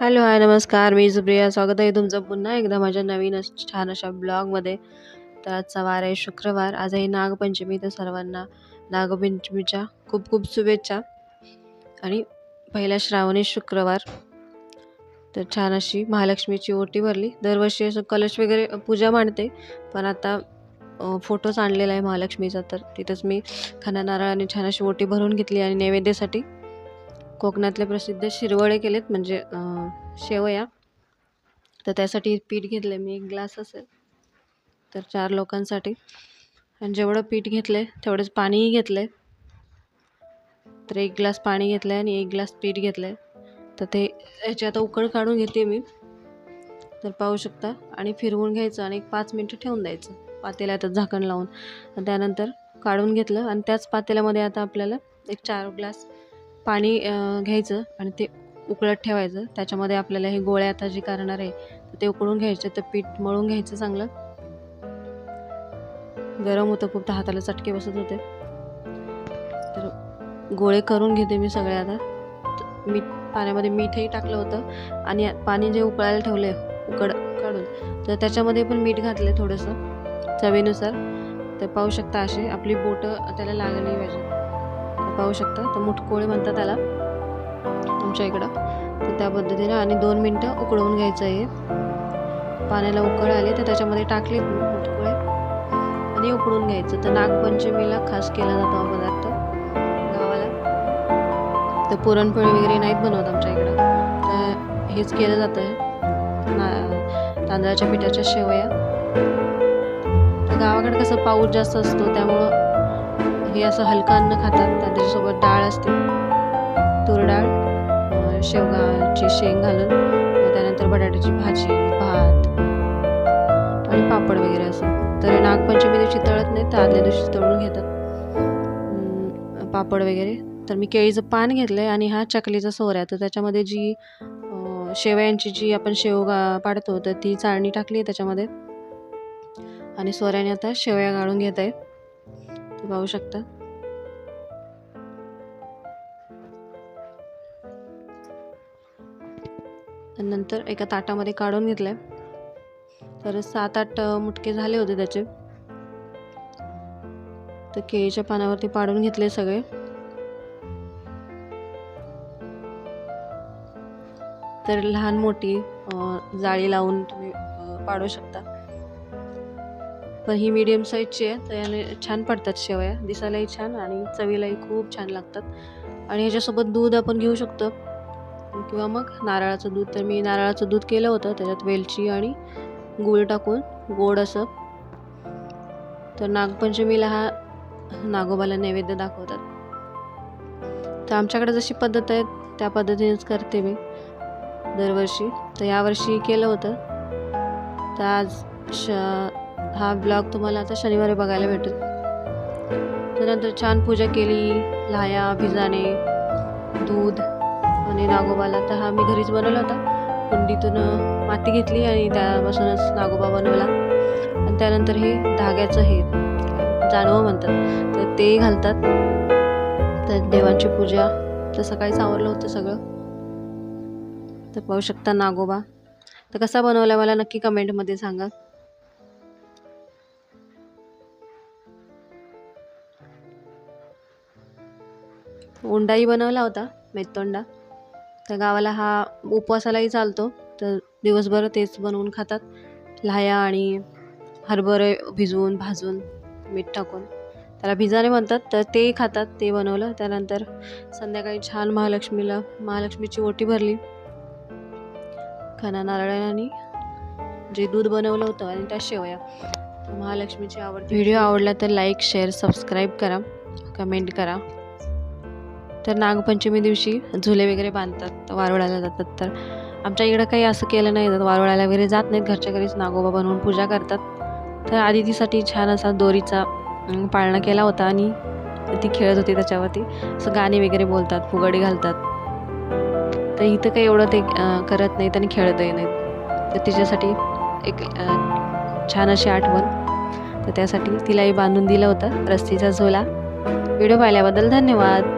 Hello hi नमस्कार. मी सुप्रिया. स्वागत आहे तुमचं पुन्हा एकदा माझ्या नवीन अश छान अशा ब्लॉगमध्ये. तर आजचा वार आहे शुक्रवार. आज आहे नागपंचमी तर सर्वांना नागपंचमीच्या खूप खूप शुभेच्छा. आणि पहिला श्रावणी शुक्रवार. तर छान अशी महालक्ष्मीची ओटी भरली. दरवर्षी असं कलश वगैरे पूजा मांडते. पण आता फोटोच आणलेला आहे महालक्ष्मीचा. तर तिथंच मी खाना नारळाने छान अशी ओटी भरून घेतली आणि नैवेद्यासाठी कोकणातले प्रसिद्ध शिरवळे केलेत म्हणजे शेवया. तर त्यासाठी पीठ घेतलं आहे मी एक ग्लास असेल तर चार लोकांसाठी. आणि जेवढं पीठ घेतलं आहे तेवढंच पाणीही घेतलं आहे तर एक ग्लास पाणी घेतलं आहे आणि एक ग्लास पीठ घेतलं आहे तर ते याची आता उकळ काढून घेते मी. तर पाहू शकता. आणि फिरवून घ्यायचं आणि एक पाच मिनटं ठेवून द्यायचं. पातेल्यात झाकण लावून. त्यानंतर काढून घेतलं. आणि त्याच पातेल्यामध्ये आता आपल्याला एक चार ग्लास पाणी घ्यायचं आणि ते उकळत ठेवायचं. त्याच्यामध्ये आपल्याला हे गोळ्या आता जे करणार आहे ते उकळून घ्यायचे तर पीठ मळून घ्यायचं चांगलं. गरम होतं खूप तर हाताला चटके बसत होते. तर गोळे करून घेते मी सगळे आता. मीठ पाण्यामध्ये मीठही टाकलं होतं आणि पाणी जे उकळायला ठेवलं आहे उकड काढून तर त्याच्यामध्ये पण मीठ घातलं आहे थोडंसं चवीनुसार. तर पाहू शकता असे आपली बोटं त्याला लागली पाहिजे. पाहू शकता. तर मुठकोळे म्हणतात त्याला. तुमच्या इकडं. तर त्या पद्धतीने आणि दोन मिनटं उकळवून घ्यायचं आहे. पाण्याला उकळ आले तर त्याच्यामध्ये टाकले मुठकोळे आणि उकळून घ्यायचं. तर नागपंचमीला खास केला जातो हा पदार्थ. गावाला. तर पुरणपोळी वगैरे नाहीत बनवत आमच्या इकडं. तर हेच केलं जातं आहे ना तांदळाच्या पिठाच्या शेवया. गावाकडे कसं पाऊस जास्त असतो त्यामुळं हे असं हलकं अन्न खातात त्याच्यासोबत डाळ असते. तूर डाळ शेवगाची शेंग घालून त्यानंतर बटाट्याची भाजी भात आणि पापड वगैरे असं. तर नागपंचमी दिवशी तळत नाही तर आदल्या दिवशी तळून घेतात. पापड वगैरे. तर मी केळीचं पान घेतलं आहे आणि हा चकलीचा सोऱ्या तर त्याच्यामध्ये जी शेवयांची जी आपण शेवगा पाडतो तर ती चाळणी टाकली आहे त्याच्यामध्ये. आणि सोऱ्याने आता शेवया गाळून घेत आहे. पाहू शकता? नंतर एका ताटामध्ये काढून घेतलंय. तर सात आठ मुटके झाले होते त्याचे. तर केळीच्या पानावरती पाडून घेतले सगळे. तर लहान मोठी जाळी लावून तुम्ही पाडू शकता. पण ही मीडियम साईजची आहे. तर याने छान पडतात शेवया. दिसायलाही छान आणि चवीलाही खूप छान लागतात. आणि ह्याच्यासोबत दूध आपण घेऊ शकतो. किंवा मग नारळाचं दूध. तर मी नारळाचं दूध केलं होतं. त्याच्यात वेलची आणि गूळ टाकून गोड असं. तर नागपंचमीला हा नागोबाला नैवेद्य दाखवतात. तर आमच्याकडे जशी पद्धत आहे त्या पद्धतीनेच करते मी दरवर्षी. तर यावर्षी केलं होतं. तर आज श हा ब्लॉग तुम्हाला आता शनिवारी बघायला भेटेल. त्यानंतर छान पूजा केली लाया भिजाणे दूध आणि नागोबाला. तर हा मी घरीच बनवला होता. कुंडीतून माती घेतली आणि त्यापासूनच नागोबा बनवला. आणि त्यानंतर हे धाग्याचं हे जानवं म्हणतात. तर ते घालतात. तर देवांची पूजा. तर सकाळीच आवरलं होतं सगळं. तर पाहू शकता नागोबा. तर कसा बनवला मला नक्की कमेंटमध्ये सांगा. उंडाही बनवला होता मेतोंडा तर गावाला हा उपवासालाही चालतो. तर दिवसभर तेच बनवून खातात. लाह्या आणि हरभरे भिजवून भाजून मीठ टाकून. त्याला भिजाने म्हणतात तर ते खातात ते बनवलं. त्यानंतर संध्याकाळी छान महालक्ष्मीला महालक्ष्मीची ओटी भरली. खाना नारळाने जे दूध बनवलं होतं आणि त्या शेवया. महालक्ष्मीची आवडती व्हिडिओ आवडला तर लाईक शेअर सबस्क्राईब करा. कमेंट करा. तर नागपंचमी दिवशी झुले वगैरे बांधतात वारोळ्याला जातात. तर आमच्या इकडं काही असं केलं नाही जात वारुळाला वगैरे जात नाहीत. घरच्या घरीच नागोबा बनवून पूजा करतात. तर आदितीसाठी छान असा दोरीचा पाळणा केला होता आणि ती खेळत होती त्याच्यावरती. असं गाणे वगैरे बोलतात फुगडी घालतात. तर इथं काही एवढं ते करत नाहीत आणि खेळतही नाहीत. तर तिच्यासाठी एक छान अशी आठवण. तर त्यासाठी तिलाही बांधून दिलं होतं रस्तीचा झोला. व्हिडिओ पाहिल्याबद्दल धन्यवाद.